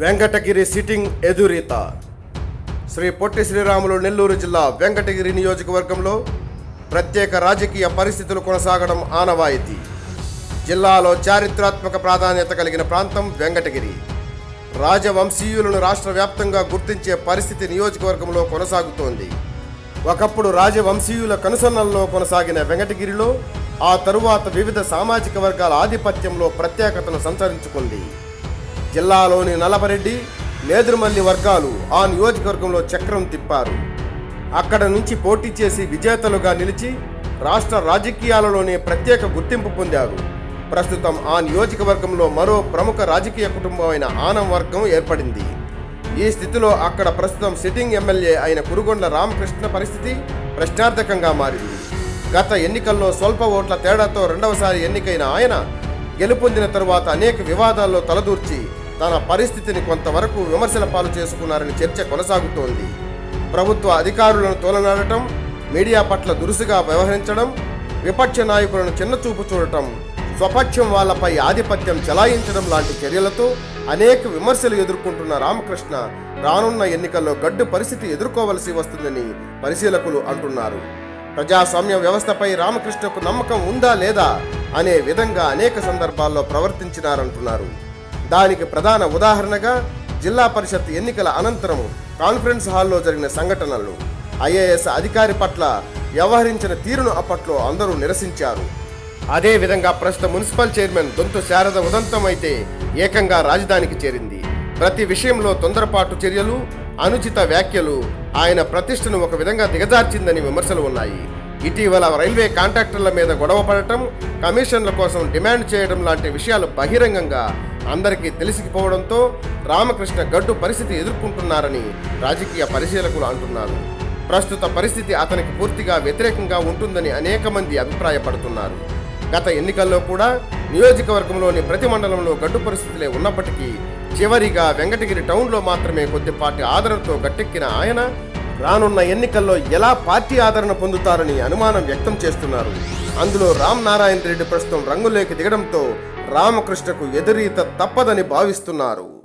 Venkatagiri sitting ఎదురీత. శ్రీ పొట్టి శ్రీరాములు నెల్లూరు జిల్లా వెంకటగిరి నియోజకవర్గంలో ప్రత్యేక రాజకీయ పరిస్థితులు కొనసాగడం ఆనవాయితీ. జిల్లాలో చారిత్రాత్మక ప్రాధాన్యత కలిగిన ప్రాంతం వెంకటగిరి. రాజవంశీయులను రాష్ట్ర వ్యాప్తంగా గుర్తించే పరిస్థితి నియోజకవర్గంలో కొనసాగుతోంది. ఒకప్పుడు రాజవంశీయుల కనుసన్నల్లో కొనసాగిన వెంకటగిరిలో ఆ తరువాత వివిధ సామాజిక వర్గాల ఆధిపత్యంలో ప్రత్యేకతను సంతరించుకుంది జిల్లాలోని నలభరెడ్డి నేదురుమల్లి వర్గాలు ఆ నియోజకవర్గంలో చక్రం తిప్పారు. అక్కడ నుంచి పోటీ చేసి విజేతలుగా నిలిచి రాష్ట్ర రాజకీయాలలోనే ప్రత్యేక గుర్తింపు పొందారు. ప్రస్తుతం ఆ నియోజకవర్గంలో మరో ప్రముఖ రాజకీయ కుటుంబం అయిన ఆనం వర్గం ఏర్పడింది. ఈ స్థితిలో అక్కడ ప్రస్తుతం సిట్టింగ్ ఎమ్మెల్యే అయిన కురుగొండ్ల రామకృష్ణ పరిస్థితి ప్రశ్నార్థకంగా మారింది. గత ఎన్నికల్లో స్వల్ప ఓట్ల తేడాతో రెండవసారి ఎన్నికైన ఆయన గెలుపొందిన తరువాత అనేక వివాదాల్లో తలదూర్చి తన పరిస్థితిని కొంతవరకు విమర్శల పాలు చేసుకున్నారని చర్చ కొనసాగుతోంది. ప్రభుత్వ అధికారులను తోలనాడటం మీడియా పట్ల దురుసుగా వ్యవహరించడం విపక్ష నాయకులను చిన్నచూపు చూడటం స్వపక్షం వాళ్ళపై ఆధిపత్యం చెలాయించడం లాంటి చర్యలతో అనేక విమర్శలు ఎదుర్కొంటున్న రామకృష్ణ రానున్న ఎన్నికల్లో గడ్డు పరిస్థితి ఎదుర్కోవలసి వస్తుందని పరిశీలకులు అంటున్నారు. ప్రజాస్వామ్య వ్యవస్థపై రామకృష్ణకు నమ్మకం ఉందా లేదా? అనే విధంగా అనేక సందర్భాల్లో ప్రవర్తించినారంటున్నారు. దానికి ప్రధాన ఉదాహరణగా జిల్లా పరిషత్ ఎన్నికల అనంతరం కాన్ఫరెన్స్ హాల్లో జరిగిన సంఘటనలు. ఐఏఎస్ అధికారి పట్ల వ్యవహరించిన తీరును అప్పట్లో అందరూ నిరసించారు. అదే విధంగా ప్రస్తుత మున్సిపల్ చైర్మన్ దొంతు శారద ఉదంతం అయితే ఏకంగా రాజధానికి చేరింది. ప్రతి విషయంలో తొందరపాటు చర్యలు అనుచిత వ్యాఖ్యలు ఆయన ప్రతిష్టను ఒక విధంగా దిగజార్చిందని విమర్శలు ఉన్నాయి. ఇటీవల రైల్వే కాంట్రాక్టర్ల మీద గొడవ పడటం కమిషన్ల కోసం డిమాండ్ చేయడం లాంటి విషయాలు బహిరంగంగా అందరికీ తెలిసిపోవడంతో రామకృష్ణ గడ్డు పరిస్థితి ఎదుర్కొంటున్నారని రాజకీయ పరిశీలకులు అంటున్నారు. ప్రస్తుత పరిస్థితి అతనికి పూర్తిగా వ్యతిరేకంగా ఉంటుందని అనేక మంది అభిప్రాయపడుతున్నారు. గత ఎన్నికల్లో కూడా నియోజకవర్గంలోని ప్రతి మండలంలో గడ్డు పరిస్థితులే ఉన్నప్పటికీ చివరిగా వెంకటగిరి టౌన్లో మాత్రమే కొద్దిపాటి ఆదరణతో గట్టెక్కిన ఆయన రానున్న ఎన్నికల్లో ఎలా పార్టీ ఆదరణ పొందుతారని అనుమానం వ్యక్తం చేస్తున్నారు. అందులో రామ్ నారాయణ రెడ్డి ప్రస్తుతం రంగులేకి దిగడంతో రామకృష్ణకు ఎదురీత తప్పదని భావిస్తున్నారు.